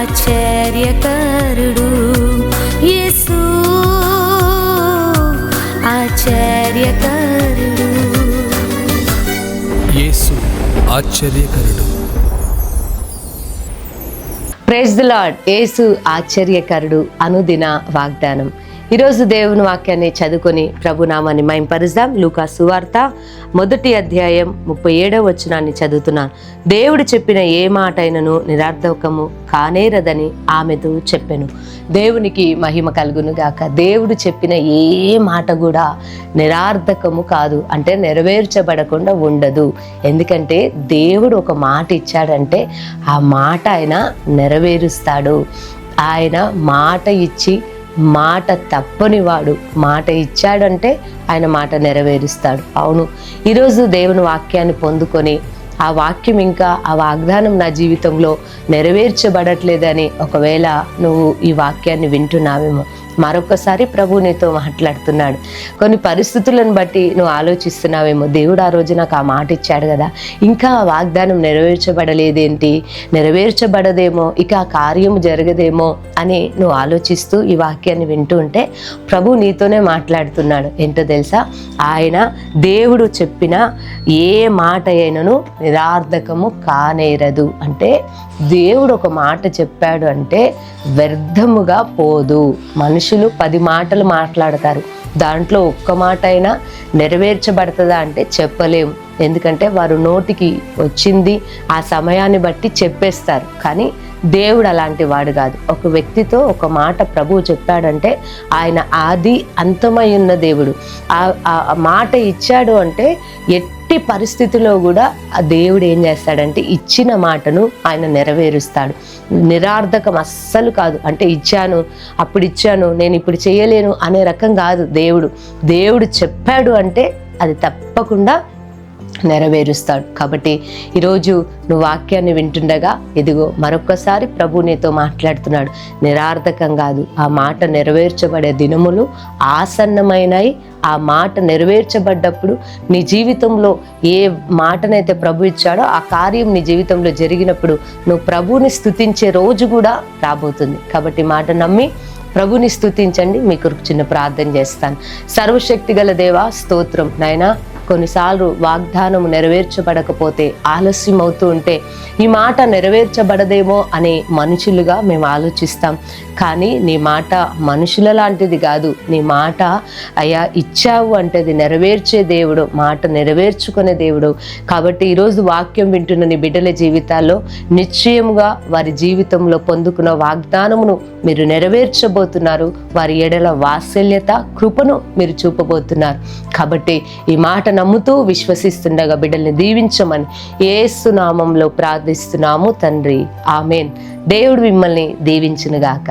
ఆశ్చర్యకరుడు యేసు. ఆశ్చర్యకరుడు. యేసు ఆశ్చర్యకరుడు. Praise the lord. యేసు ఆశ్చర్యకరుడు. అనుదిన వాగ్దానం. ఈరోజు దేవుని వాక్యాన్ని చదువుకొని ప్రభునామాన్ని మైంపరుద్దాం లూకా సువార్త మొదటి అధ్యాయం ముప్పై ఏడవ వచనాన్ని చదువుతున్నాను దేవుడు చెప్పిన ఏ మాట అయినను నిరార్థకము కానేరదని ఆమెతో చెప్పాను. దేవునికి మహిమ కలుగును గాక. దేవుడు చెప్పిన ఏ మాట కూడా నిరార్థకము కాదు అంటే నెరవేర్చబడకుండా ఉండదు. ఎందుకంటే దేవుడు ఒక మాట ఇచ్చాడంటే ఆ మాట ఆయన నెరవేరుస్తాడు. ఆయన మాట ఇచ్చి మాట తప్పని వాడు. మాట ఇచ్చాడంటే ఆయన మాట నెరవేరుస్తాడు. అవును ఈరోజు దేవుని వాక్యాన్ని పొందుకొని ఆ వాక్యం ఇంకా ఆ వాగ్దానం నా జీవితంలో నెరవేర్చబడట్లేదని ఒకవేళ నువ్వు ఈ వాక్యాన్ని వింటున్నావేమో మరొకసారి ప్రభు నీతో మాట్లాడుతున్నాడు. కొన్ని పరిస్థితులను బట్టి నువ్వు ఆలోచిస్తున్నావేమో. దేవుడు ఆ రోజు నాకు ఆ మాట ఇచ్చాడు కదా. ఇంకా ఆ వాగ్దానం నెరవేర్చబడలేదేంటి? నెరవేర్చబడదేమో ఇక ఆ కార్యము జరగదేమో అని నువ్వు ఆలోచిస్తూ ఈ వాక్యాన్ని వింటూ ఉంటే ప్రభు నీతోనే మాట్లాడుతున్నాడు. ఏంటో తెలుసా? ఆయన దేవుడు చెప్పిన ఏ మాట అయినను నిరార్థకము కానేరదు. అంటే దేవుడు ఒక మాట చెప్పాడు అంటే వ్యర్థముగా పోదు. మనుషులు పది మాటలు మాట్లాడతారు. దాంట్లో ఒక్క మాట అయినా నెరవేర్చబడుతుందా అంటే చెప్పలేము. ఎందుకంటే వారు నోటికి వచ్చింది ఆ సమయాన్ని బట్టి చెప్పేస్తారు. కానీ దేవుడు అలాంటి వాడు కాదు. ఒక వ్యక్తితో ఒక మాట ప్రభువు చెప్పాడంటే ఆయన ఆది అంతమై ఉన్న దేవుడు. ఆ మాట ఇచ్చాడు అంటే ఎట్టి పరిస్థితిలో కూడా ఆ దేవుడు ఏం చేస్తాడంటే ఇచ్చిన మాటను ఆయన నెరవేరుస్తాడు. నిరార్థకం అస్సలు కాదు. అంటే ఇచ్చాను అప్పుడు ఇచ్చాను నేను ఇప్పుడు చేయలేను అనే రకం కాదు దేవుడు. దేవుడు చెప్పాడు అంటే అది తప్పకుండా నెరవేరుస్తాడు. కాబట్టి ఈరోజు నువ్వు వాక్యాన్ని వింటుండగా ఇదిగో మరొక్కసారి ప్రభు నీతో మాట్లాడుతున్నాడు. నిరార్థకం కాదు. ఆ మాట నెరవేర్చబడే దినములు ఆసన్నమైనవి ఆ మాట నెరవేర్చబడ్డప్పుడు నీ జీవితంలో ఏ మాటనైతే ప్రభు ఇచ్చాడో ఆ కార్యం నీ జీవితంలో జరిగినప్పుడు నువ్వు ప్రభుని స్థుతించే రోజు కూడా రాబోతుంది. కాబట్టి మాట నమ్మి ప్రభుని స్తుతించండి మీకు చిన్న ప్రార్థన చేస్తాను. సర్వశక్తి గల దేవా స్తోత్రం. నాయనా కొన్నిసార్లు వాగ్దానం నెరవేర్చబడకపోతే ఆలస్యం అవుతూ ఉంటే ఈ మాట నెరవేర్చబడదేమో అనే మనుషులుగా మేము ఆలోచిస్తాం. కానీ నీ మాట మనుషుల లాంటిది కాదు. నీ మాట అయ్యా ఇచ్చావు అంటే అది నెరవేర్చే దేవుడు మాట నెరవేర్చుకునే దేవుడు. కాబట్టి ఈరోజు వాక్యం వింటున్న నీ బిడ్డల జీవితాల్లో నిశ్చయముగా వారి జీవితంలో పొందుకున్న వాగ్దానమును మీరు నెరవేర్చబోతున్నారు. వారి ఎడల వాత్సల్యత కృపను మీరు చూపబోతున్నారు. కాబట్టి ఈ మాట నమ్ముతూ విశ్వసిస్తుండగా బిడ్డల్ని దీవించమని ఏసునామంలో ప్రార్థిస్తున్నాము తండ్రి. ఆమెన్. దేవుడు మిమ్మల్ని దీవించునుగాక.